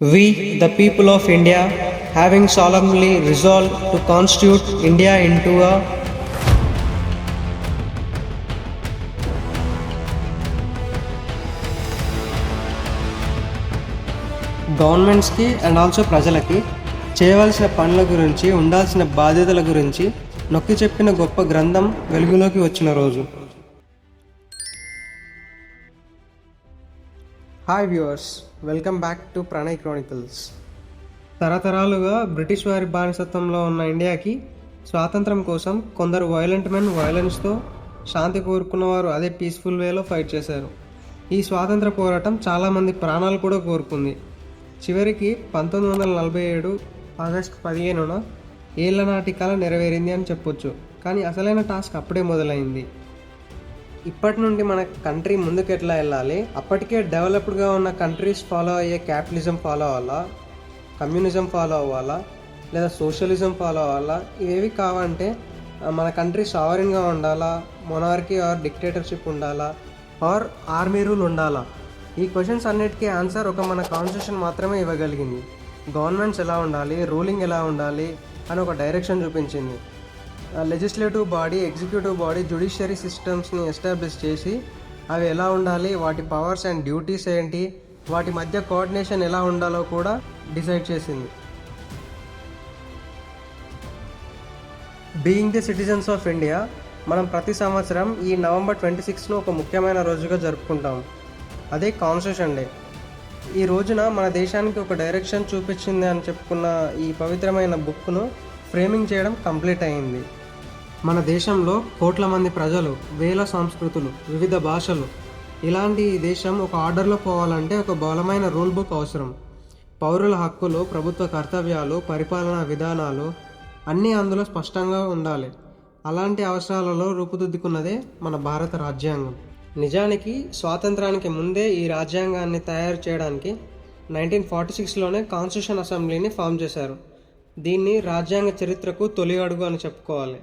We, the people of India, having solemnly resolved to constitute India into a గవర్నమెంట్స్కి and also ప్రజలకి చేయవలసిన పనుల గురించి ఉండాల్సిన బాధ్యతల గురించి నొక్కి చెప్పిన గొప్ప గ్రంథం వెలుగులోకి వచ్చిన రోజు. Hi viewers welcome back to Pranay chronicles తరతరాలుగా బ్రిటిష్ వారి బానిసత్వంలో ఉన్న ఇండియాకి స్వాతంత్రం కోసం కొందరు వైలెంట్ మెన్ వైలెన్స్తో శాంతి కోరుకున్నవారు అదే పీస్ఫుల్ వేలో ఫైట్ చేశారు. ఈ స్వాతంత్ర పోరాటం చాలామంది ప్రాణాలు కూడా కోరుకుంది. చివరికి పంతొమ్మిది వందల నలభై ఏడు ఆగస్ట్ పదిహేనున ఏళ్ళ నాటి కళ నెరవేరింది అని చెప్పొచ్చు. కానీ అసలైన టాస్క్ అప్పుడే మొదలైంది. ఇప్పటి నుండి మన కంట్రీ ముందుకు ఎట్లా వెళ్ళాలి? అప్పటికే డెవలప్డ్గా ఉన్న కంట్రీస్ ఫాలో అయ్యే క్యాపిటలిజం ఫాలో అవ్వాలా? కమ్యూనిజం ఫాలో అవ్వాలా? లేదా సోషలిజం ఫాలో అవ్వాలా? ఇవేవి కావంటే మన కంట్రీ సావరిన్గా ఉండాలా? మొనార్కీ ఆర్ డిక్టేటర్షిప్ ఉండాలా? ఆర్ ఆర్మీ రూల్ ఉండాలా? ఈ క్వశ్చన్స్ అన్నిటికీ ఆన్సర్ ఒక మన కాన్స్టిట్యూషన్ మాత్రమే ఇవ్వగలిగింది. గవర్నమెంట్స్ ఎలా ఉండాలి? రూలింగ్ ఎలా ఉండాలి? అని ఒక డైరెక్షన్ చూపించింది. Legislative body executive body judiciary సిస్టమ్స్ని establish చేసి అవి ఎలా ఉండాలి వాటి పవర్స్ అండ్ డ్యూటీస్ ఏంటి వాటి మధ్య కోఆర్డినేషన్ ఎలా ఉండాలో కూడా డిసైడ్ చేసింది. Being the citizens of India మనం ప్రతి సంవత్సరం ఈ నవంబర్ ట్వంటీ సిక్స్ను ఒక ముఖ్యమైన రోజుగా జరుపుకుంటాం. అదే కాన్స్టిట్యూషన్ డే ఈ రోజున మన దేశానికి ఒక డైరెక్షన్ చూపించింది అని చెప్పుకున్న ఈ పవిత్రమైన బుక్ను ఫ్రేమింగ్ చేయడం కంప్లీట్ అయింది. మన దేశంలో కోట్ల మంది ప్రజలు వేల సంస్కృతులు వివిధ భాషలు ఇలాంటి ఈ దేశం ఒక ఆర్డర్లో పోవాలంటే ఒక బలమైన రూల్ బుక్ అవసరం. పౌరుల హక్కులు ప్రభుత్వ కర్తవ్యాలు పరిపాలనా విధానాలు అన్నీ అందులో స్పష్టంగా ఉండాలి. అలాంటి అవసరాలలో రూపుదిద్దుకున్నదే మన భారత రాజ్యాంగం. నిజానికి స్వాతంత్రానికి ముందే ఈ రాజ్యాంగాన్ని తయారు చేయడానికి నైన్టీన్ ఫార్టీ సిక్స్లోనే కాన్స్టిట్యూషన్ అసెంబ్లీని ఫామ్ చేశారు. దీన్ని రాజ్యాంగ చరిత్రకు తొలి అడుగు అని చెప్పుకోవాలి.